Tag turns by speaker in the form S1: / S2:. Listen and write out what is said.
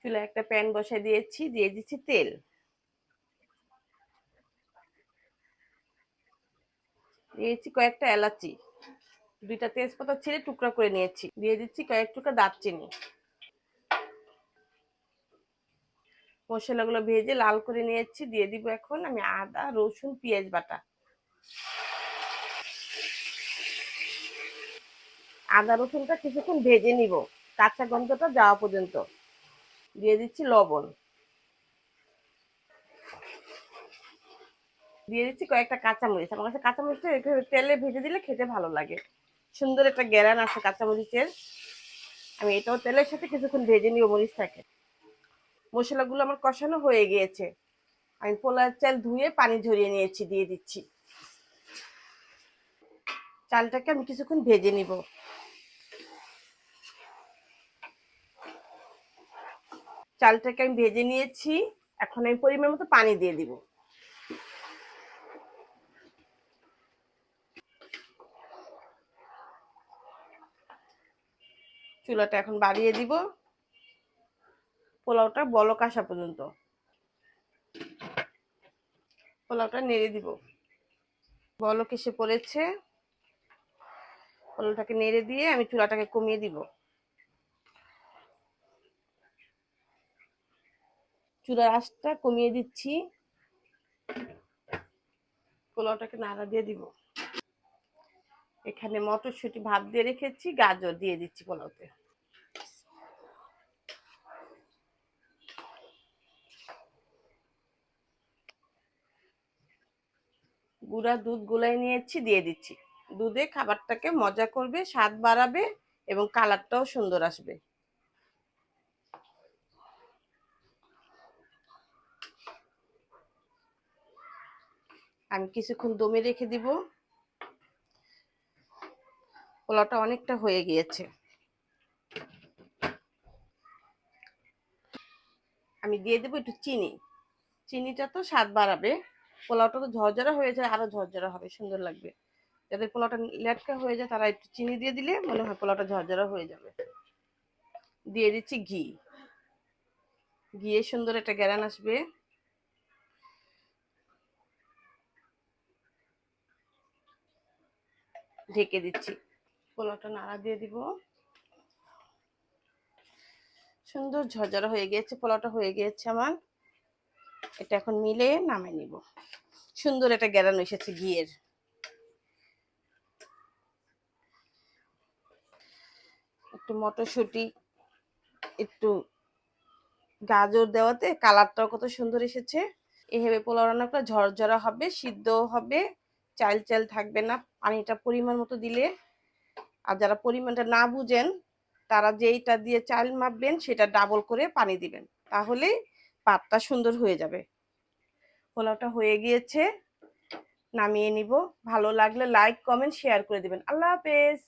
S1: চুলায় একটা প্যান বসায় দিয়েছি, দিয়ে দিচ্ছি তেল। দিয়েছি কয়েকটা এলাচি, দুইটা তেজপাতা ছেড়ে টুকরা করে নিয়েছি। দিয়ে দিচ্ছি কয়েক টুকরা দারচিনি। মশলাগুলো ভেজে লাল করে নিয়েছি, দিয়ে দিব এখন আমি আদা, রসুন, পেঁয়াজ বাটা। আদা, রসুনটা কিছুক্ষণ ভেজে নিব, কাঁচা গন্ধটা যাওয়া পর্যন্ত। দিয়ে দিচ্ছি লবণ। দিয়ে দিচ্ছি কয়েকটা কাঁচামরিচ। আমার কাছে কাঁচামরিচটা তেলে ভেজে দিলে খেতে ভালো লাগে। সুন্দর একটা গ্যারান আছে কাঁচামরিচের। আমি এটাও তেলের সাথে কিছুক্ষণ ভেজে নিব মরিচটাকে। মশলাগুলো আমার কষানো হয়ে গিয়েছে। আমি পোলার চাল ধুয়ে পানি ঝরিয়ে নিয়েছি, দিয়ে দিচ্ছি। চালটাকে আমি কিছুক্ষণ ভেজে নিব। চালটাকে আমি ভেজে নিয়েছি। এখন আমি পরিমাণ মতো পানি দিয়ে দিব। চুলাটা এখন বাড়িয়ে দিব। পোলাওটা বলক আসা পর্যন্ত। পোলাওটা নেড়ে দিব। বলক এসে পড়েছে। পোলাওটাকে নেড়ে দিয়ে আমি চুলাটাকে কমিয়ে দিব। চুলার আঁচটা কমিয়ে দিচ্ছি। পোলাওটাকে নাড়া দিয়ে দিব। এখানে মটরশুঁটি ভাত দিয়ে রেখেছি, গাজর দিয়ে দিচ্ছি পোলাওতে গুঁড়া দুধ গুলাই নিয়েছি, দিয়ে দিচ্ছি। দুধে খাবারটাকে মজা করবে, স্বাদ বাড়াবে এবং কালারটাও সুন্দর আসবে। আমি কিছুক্ষণ দমে রেখে দিব। পোলাওটা অনেকটা হয়ে গিয়েছে। আমি দিয়ে দেবো একটু চিনি। চিনিটা তো স্বাদ বাড়াবে। পোলাওটা তো ঝরঝরা হয়ে যায়, আরও ঝরঝরা হবে, সুন্দর লাগবে। যাদের পোলাওটা লেটকা হয়ে যায়, তারা একটু চিনি দিয়ে দিলে মনে হয় পোলাওটা ঝরঝরা হয়ে যাবে। দিয়ে দিচ্ছি ঘি। ঘিয়ে সুন্দর একটা গ্যারান আসবে। ঢেকে দিচ্ছি। পোলাওটা নাড়া দিয়ে দিব। সুন্দর ঝরঝরা হয়ে গিয়েছে, পোলাওটা হয়ে গিয়েছে আমার। এটা এখন মিলে নামাই নিব। সুন্দর একটা গ্যারান এসেছে ঘিয়ের। একটু মটরশুঁটি, একটু গাজর দেওয়াতে কালারটাও কত সুন্দর এসেছে। এভাবে পোলাও রান্না করে ঝরঝরা হবে সিদ্ধ হবে। চাল চাইল থাকবে না। পানিটা পরিমাণ মতো দিলে আর যারা পরিমাণটা না বুঝেন, তারা যেইটা দিয়ে চাল মাপবেন, সেটা ডাবল করে পানি দিবেন। তাহলে পাতটা সুন্দর হয়ে যাবে। পোলাওটা হয়ে গিয়েছে, নামিয়ে নিব। ভালো লাগলে লাইক কমেন্ট শেয়ার করে দেবেন। আল্লাহ হাফেজ!